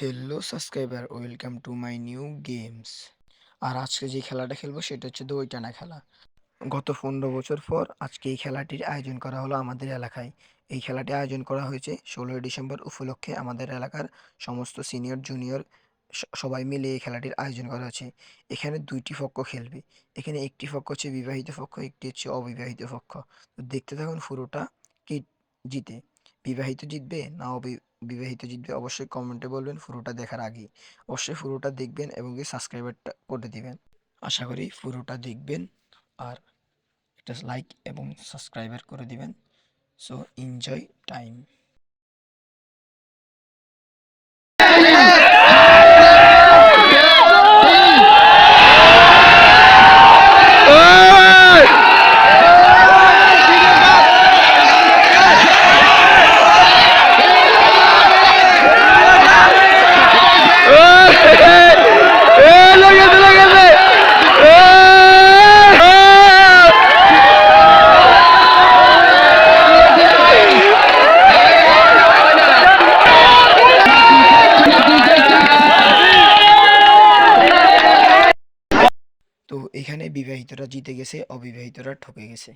Hello subscriber welcome to my new games আর আজকে যে খেলাটা খেলব, সেটা হচ্ছে দই টানা খেলা। গত পনেরো বছর পর আজকে এই খেলাটির আয়োজন করা হলো আমাদের এলাকায়। এই খেলাটি আয়োজন করা হয়েছে ষোলোই ডিসেম্বর উপলক্ষে আমাদের এলাকার সমস্ত সিনিয়র, জুনিয়র সবাই মিলে এই খেলাটির আয়োজন করা হয়েছে। এখানে দুইটি পক্ষ খেলবে। এখানে একটি পক্ষ হচ্ছে বিবাহিত পক্ষ, একটি হচ্ছে অবিবাহিত পক্ষ। তো দেখতে থাকুন পুরোটা কি জিতে। বিবাহিত জিতবে না অবি- বিবাহিত জিতবে, অবশ্যই কমেন্টে বলবেন। পুরোটা দেখার আগে অবশ্যই পুরোটা দেখবেন এবং কি সাবস্ক্রাইবারটা করে দিবেন। আশা করি পুরোটা দেখবেন আর একটা লাইক এবং সাবস্ক্রাইবার করে দিবেন। সো এনজয় টাইম তো এখানে বিবাহিতরা জিতে গেছে অবিবাহিতরা ঠকে গেছে।